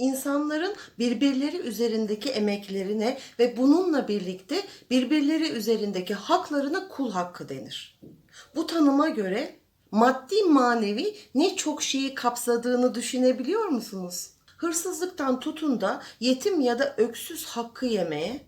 insanların birbirleri üzerindeki emeklerine ve bununla birlikte birbirleri üzerindeki haklarına kul hakkı denir. Bu tanıma göre maddi manevi ne çok şeyi kapsadığını düşünebiliyor musunuz? Hırsızlıktan tutun da yetim ya da öksüz hakkı yemeye,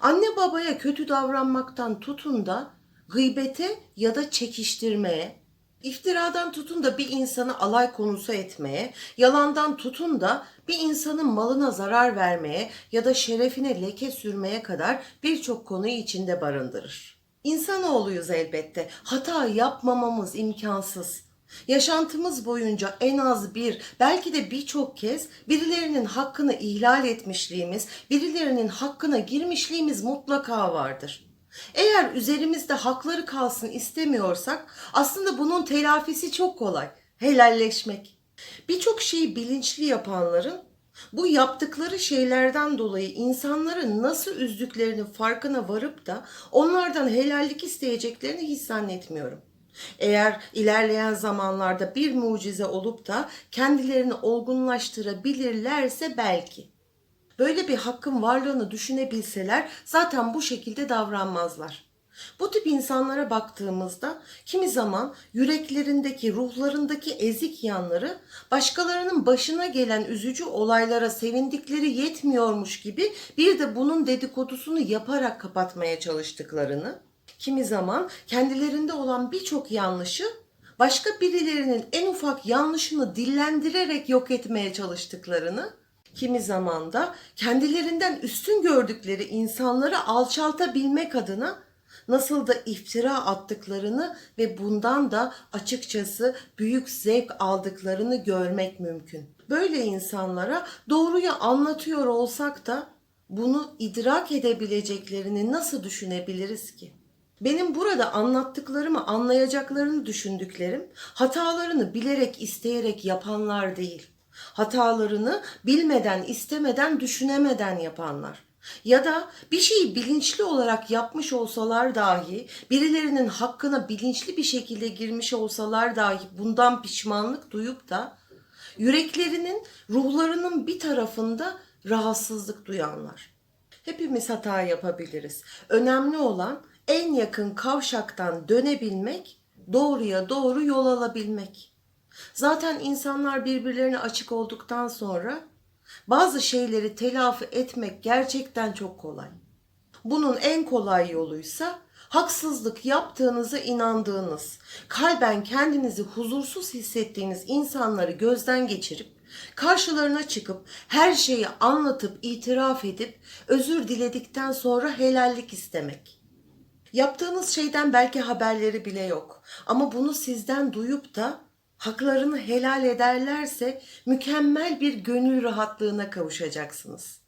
anne babaya kötü davranmaktan tutun da gıybete ya da çekiştirmeye, iftiradan tutun da bir insanı alay konusu etmeye, yalandan tutun da bir insanın malına zarar vermeye ya da şerefine leke sürmeye kadar birçok konuyu içinde barındırır. İnsanoğluyuz elbette. Hata yapmamamız imkansız. Yaşantımız boyunca en az bir, belki de birçok kez birilerinin hakkını ihlal etmişliğimiz, birilerinin hakkına girmişliğimiz mutlaka vardır. Eğer üzerimizde hakları kalsın istemiyorsak aslında bunun telafisi çok kolay. Helalleşmek. Birçok şeyi bilinçli yapanların bu yaptıkları şeylerden dolayı insanları nasıl üzdüklerinin farkına varıp da onlardan helallik isteyeceklerini hiç zannetmiyorum. Eğer ilerleyen zamanlarda bir mucize olup da kendilerini olgunlaştırabilirlerse belki. Böyle bir hakkın varlığını düşünebilseler zaten bu şekilde davranmazlar. Bu tip insanlara baktığımızda kimi zaman yüreklerindeki, ruhlarındaki ezik yanları başkalarının başına gelen üzücü olaylara sevindikleri yetmiyormuş gibi bir de bunun dedikodusunu yaparak kapatmaya çalıştıklarını, kimi zaman kendilerinde olan birçok yanlışı başka birilerinin en ufak yanlışını dillendirerek yok etmeye çalıştıklarını, kimi zaman da kendilerinden üstün gördükleri insanları alçaltabilmek adına nasıl da iftira attıklarını ve bundan da açıkçası büyük zevk aldıklarını görmek mümkün. Böyle insanlara doğruyu anlatıyor olsak da bunu idrak edebileceklerini nasıl düşünebiliriz ki? Benim burada anlattıklarımı anlayacaklarını düşündüklerim hatalarını bilerek isteyerek yapanlar değil. Hatalarını bilmeden, istemeden, düşünemeden yapanlar. Ya da bir şeyi bilinçli olarak yapmış olsalar dahi, birilerinin hakkına bilinçli bir şekilde girmiş olsalar dahi bundan pişmanlık duyup da yüreklerinin, ruhlarının bir tarafında rahatsızlık duyanlar. Hepimiz hata yapabiliriz. Önemli olan en yakın kavşaktan dönebilmek, doğruya doğru yol alabilmek. Zaten insanlar birbirlerine açık olduktan sonra bazı şeyleri telafi etmek gerçekten çok kolay. Bunun en kolay yoluysa haksızlık yaptığınıza inandığınız, kalben kendinizi huzursuz hissettiğiniz insanları gözden geçirip karşılarına çıkıp her şeyi anlatıp itiraf edip özür diledikten sonra helallik istemek. Yaptığınız şeyden belki haberleri bile yok ama bunu sizden duyup da haklarını helal ederlerse mükemmel bir gönül rahatlığına kavuşacaksınız.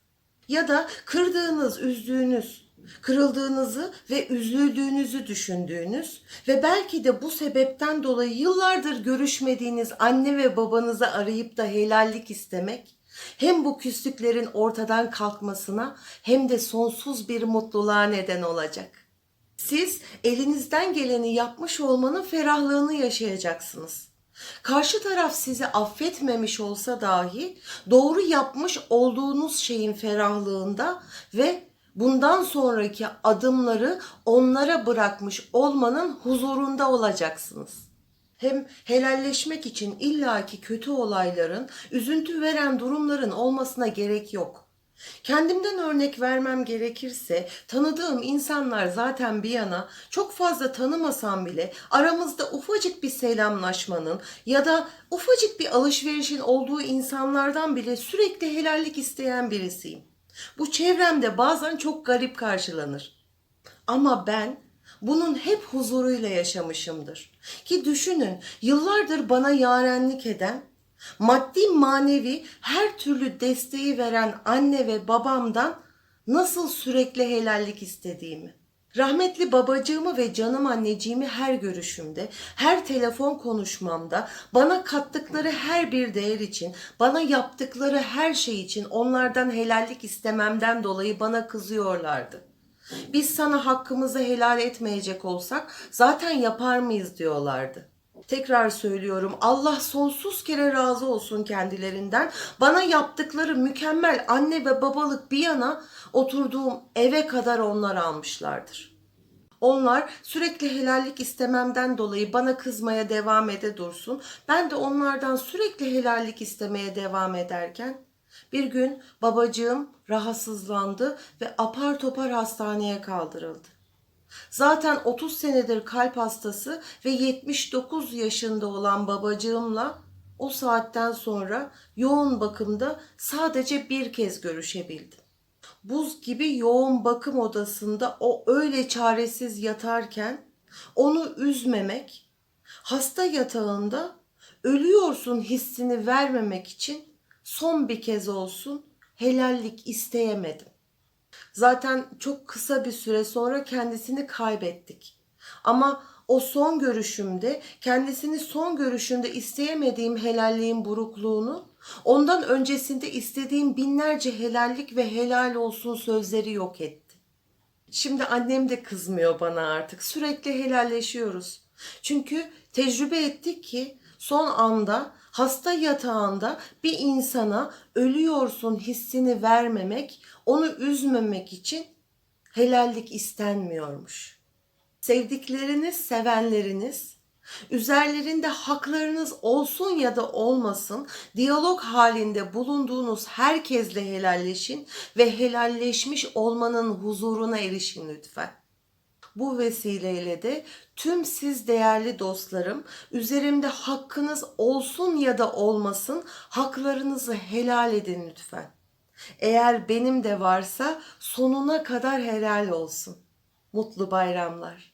Ya da kırdığınız, üzdüğünüz, kırıldığınızı ve üzüldüğünüzü düşündüğünüz ve belki de bu sebepten dolayı yıllardır görüşmediğiniz anne ve babanızı arayıp da helallik istemek hem bu küslüklerin ortadan kalkmasına hem de sonsuz bir mutluluğa neden olacak. Siz elinizden geleni yapmış olmanın ferahlığını yaşayacaksınız. Karşı taraf sizi affetmemiş olsa dahi doğru yapmış olduğunuz şeyin ferahlığında ve bundan sonraki adımları onlara bırakmış olmanın huzurunda olacaksınız. Hem helalleşmek için illaki kötü olayların, üzüntü veren durumların olmasına gerek yok. Kendimden örnek vermem gerekirse tanıdığım insanlar zaten bir yana çok fazla tanımasam bile aramızda ufacık bir selamlaşmanın ya da ufacık bir alışverişin olduğu insanlardan bile sürekli helallik isteyen birisiyim. Bu çevremde bazen çok garip karşılanır. Ama ben bunun hep huzuruyla yaşamışımdır. Ki düşünün yıllardır bana yarenlik eden maddi manevi her türlü desteği veren anne ve babamdan nasıl sürekli helallik istediğimi. Rahmetli babacığımı ve canım anneciğimi her görüşümde, her telefon konuşmamda, bana kattıkları her bir değer için, bana yaptıkları her şey için onlardan helallik istememden dolayı bana kızıyorlardı. Biz sana hakkımızı helal etmeyecek olsak zaten yapar mıyız diyorlardı. Tekrar söylüyorum Allah sonsuz kere razı olsun kendilerinden. Bana yaptıkları mükemmel anne ve babalık bir yana oturduğum eve kadar onlar almışlardır. Onlar sürekli helallik istememden dolayı bana kızmaya devam ede dursun. Ben de onlardan sürekli helallik istemeye devam ederken bir gün babacığım rahatsızlandı ve apar topar hastaneye kaldırıldı. Zaten 30 senedir kalp hastası ve 79 yaşında olan babacığımla o saatten sonra yoğun bakımda sadece bir kez görüşebildim. Buz gibi yoğun bakım odasında o öyle çaresiz yatarken onu üzmemek, hasta yatağında ölüyorsun hissini vermemek için son bir kez olsun helallik isteyemedim. Zaten çok kısa bir süre sonra kendisini kaybettik. Ama o son görüşümde kendisini son görüşümde isteyemediğim helalliğin burukluğunu ondan öncesinde istediğim binlerce helallik ve helal olsun sözleri yok etti. Şimdi annem de kızmıyor bana artık. Sürekli helalleşiyoruz. Çünkü tecrübe ettik ki son anda hasta yatağında bir insana ölüyorsun hissini vermemek, onu üzmemek için helallik istenmiyormuş. Sevdikleriniz, sevenleriniz, üzerlerinde haklarınız olsun ya da olmasın, diyalog halinde bulunduğunuz herkesle helalleşin ve helalleşmiş olmanın huzuruna erişin lütfen. Bu vesileyle de tüm siz değerli dostlarım üzerimde hakkınız olsun ya da olmasın haklarınızı helal edin lütfen. Eğer benim de varsa sonuna kadar helal olsun. Mutlu bayramlar.